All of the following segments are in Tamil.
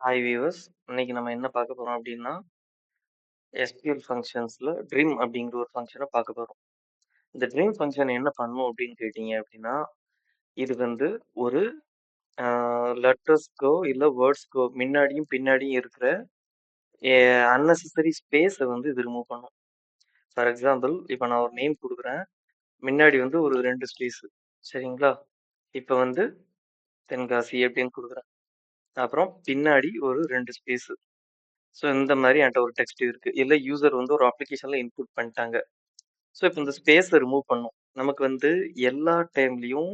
ஹாய் வியூவர்ஸ் இன்னைக்கு நம்ம என்ன பார்க்க போறோம் அப்படின்னா எஸ்பிஎல் ஃபங்க்ஷன்ஸில் ட்ரீம் அப்படிங்கிற ஒரு ஃபங்க்ஷனை பார்க்க போகிறோம் இந்த ட்ரீம் ஃபங்க்ஷன் என்ன பண்ணும் அப்படின்னு கேட்டிங்க அப்படின்னா இது வந்து ஒரு லெட்டர்ஸ்க்கோ இல்லை வேர்ட்ஸ்க்கோ முன்னாடியும் பின்னாடியும் இருக்கிற அன்னெசரி ஸ்பேஸை வந்து இது ரிமூவ் பண்ணும். ஃபார் எக்ஸாம்பிள் இப்போ நான் ஒரு நேம் கொடுக்குறேன். முன்னாடி வந்து ஒரு ரெண்டு ஸ்பேஸு சரிங்களா? இப்போ வந்து தென்காசி அப்படின்னு கொடுக்குறேன். அப்புறம் பின்னாடி ஒரு ரெண்டு ஸ்பேஸு ஸோ இந்த மாதிரி என்கிட்ட ஒரு டெக்ஸ்ட் இருக்கு. இல்லை யூசர் வந்து ஒரு அப்ளிகேஷன்ல இன்புட் பண்ணிட்டாங்க. ஸோ இப்போ இந்த ஸ்பேஸை ரிமூவ் பண்ணும் நமக்கு வந்து எல்லா டைம்லையும்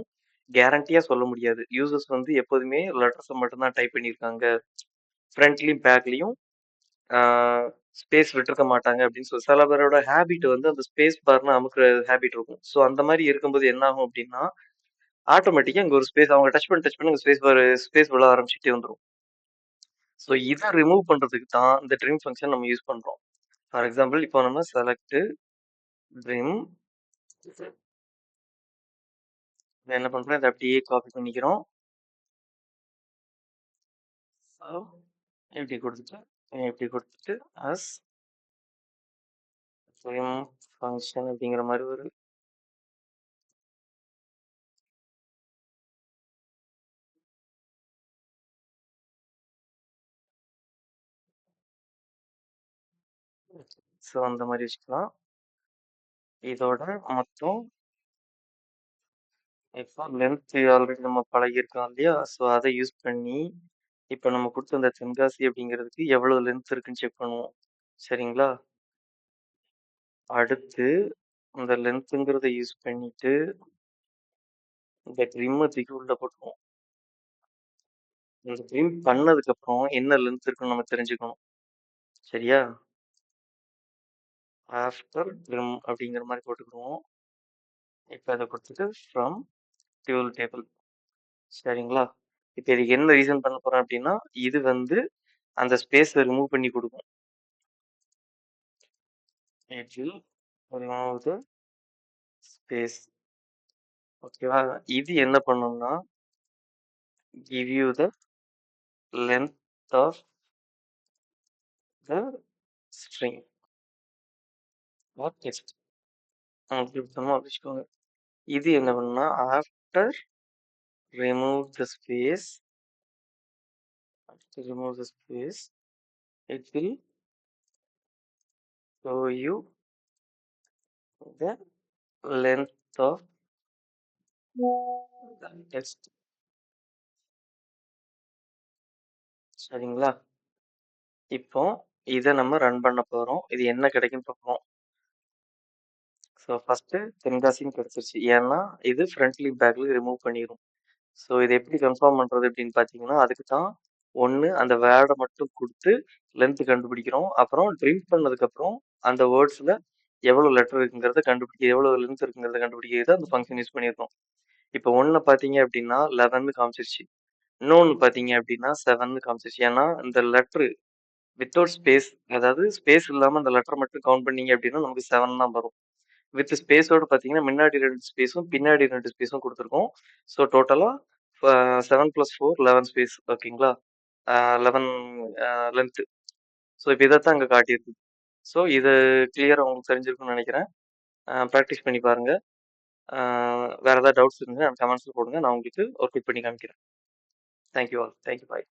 கேரண்டியா சொல்ல முடியாது. யூசர்ஸ் வந்து எப்போதுமே லெட்டர்ஸை மட்டும்தான் டைப் பண்ணியிருக்காங்க. ஃப்ரண்ட்லையும் பேக்லையும் ஸ்பேஸ் விட்டுருக்க மாட்டாங்க அப்படின்னு சொல்லி. சில பேரோட ஹேபிட் வந்து அந்த ஸ்பேஸ் பார்னு அமுக்குற ஹேபிட் இருக்கும். ஸோ அந்த மாதிரி இருக்கும்போது என்ன ஆகும் அப்படின்னா ஆட்டோமேட்டிக்காக இங்கே ஒரு ஸ்பேஸ் அவங்க டச் பண்ணி டச் பண்ணி ஸ்பேஸ் ஸ்பேஸ் விழ ஆரம்பிச்சுட்டே வந்துடும் ஸோ இதை ரிமூவ் பண்ணுறதுக்கு தான் இந்த ட்ரிம் ஃபங்க்ஷன் நம்ம யூஸ் பண்ணுறோம் ஃபார் எக்ஸாம்பிள் இப்போ நம்ம செலக்ட் நான் என்ன பண்ணுறோம் இதை அப்படியே காப்பி பண்ணிக்கிறோம். எப்படி இப்படி கொடுத்துட்டு இப்படி கொடுத்துட்டு அஸ் ட்ரீம் ஃபங்க்ஷன் அப்படிங்கிற மாதிரி ஒரு ஸோ அந்த மாதிரி வச்சுக்கலாம். இதோட மொத்தம் இப்போ லென்த் ஆல்ரெடி நம்ம பழகியிருக்கோம் இல்லையா? ஸோ அதை யூஸ் பண்ணி இப்போ நம்ம கொடுத்த அந்த தென்காசி அப்படிங்கிறதுக்கு எவ்வளோ லென்த் இருக்குன்னு செக் பண்ணுவோம். சரிங்களா? அடுத்து அந்த லென்த்துங்கிறத யூஸ் பண்ணிட்டு இந்த ட்ரிம்மை தூக்கி உள்ளே போட்டுருவோம். இந்த ட்ரிம் பண்ணதுக்கப்புறம் என்ன லென்த் இருக்குன்னு நம்ம தெரிஞ்சுக்கணும். சரியா? ஆஃப்டர் ட்ரிம் அப்படிங்கிற மாதிரி போட்டுக்கிடுவோம். இப்போ அதை கொடுத்துட்டு ஃப்ரம் டியூல் டேபிள் சரிங்களா? இப்போ இதுக்கு என்ன ரீசன் பண்ண போகிறேன் அப்படின்னா இது வந்து அந்த ஸ்பேஸை ரிமூவ் பண்ணி கொடுக்கும். it will remove ஓகேவா இது என்ன பண்ணும்னா give you the length of the string. Okay. Okay. சும்மா வச்சுக்கோங்க. இது என்ன பண்ணும்னா, after remove the space after remove the space, it will show you the length of the text. சரிங்களா? இப்போ இதை நம்ம ரன் பண்ண போகிறோம் இது என்ன கிடைக்கும்ன்னு பார்ப்போம். ஸோ ஃபர்ஸ்ட் தென்காசின்னு கிடைச்சிருச்சு. ஏன்னா இது ஃப்ரண்ட்லி பேக்ல ரிமூவ் பண்ணிடும் ஸோ இதை எப்படி கன்ஃபார்ம் பண்றது அப்படின்னு பார்த்தீங்கன்னா அதுக்கு தான் ஒன்று அந்த வேர்டை மட்டும் கொடுத்து லென்த் கண்டுபிடிக்கிறோம். அப்புறம் ட்ரிங்க் பண்ணதுக்கப்புறம் அந்த வேர்ட்ஸில் எவ்வளோ லெட்டர் இருக்குங்கிறத கண்டுபிடிக்க எவ்வளோ லென்த் இருக்குங்கிறத கண்டுபிடிக்கிறது அந்த ஃபங்க்ஷன் யூஸ் பண்ணியிருக்கோம் இப்போ ஒன்றில் பார்த்தீங்க அப்படின்னா லெவன்னு காமிச்சிருச்சு. இன்னொன்று பார்த்தீங்க அப்படின்னா செவன்னு காமிச்சிருச்சு. ஏன்னா இந்த லெட்ரு வித்தவுட் ஸ்பேஸ் அதாவது ஸ்பேஸ் இல்லாமல் அந்த லெட்டர் மட்டும் கவுண்ட் பண்ணீங்க அப்படின்னா நமக்கு செவன் தான் வரும். வித் ஸ்பேஸோட பார்த்தீங்கன்னா முன்னாடி ரெண்டு ஸ்பேஸும் பின்னாடி ரெண்டு ஸ்பேஸும் கொடுத்துருக்கோம். ஸோ டோட்டலாக seven plus four eleven space ஓகேங்களா? லெவன் லென்த்து ஸோ இப்போ இதை தான் இங்கே காட்டியிருக்கு. ஸோ இது கிளியராக உங்களுக்கு தெரிஞ்சிருக்கும்னு நினைக்கிறேன். ப்ராக்டிஸ் பண்ணி பாருங்கள் வேறு ஏதாவது டவுட்ஸ் இருந்துச்சுன்னா கமெண்ட்ஸில் போடுங்க. நான் உங்களுக்கு ஒர்க் அவுட் பண்ணி காமிக்கிறேன். Thank you all thank you bye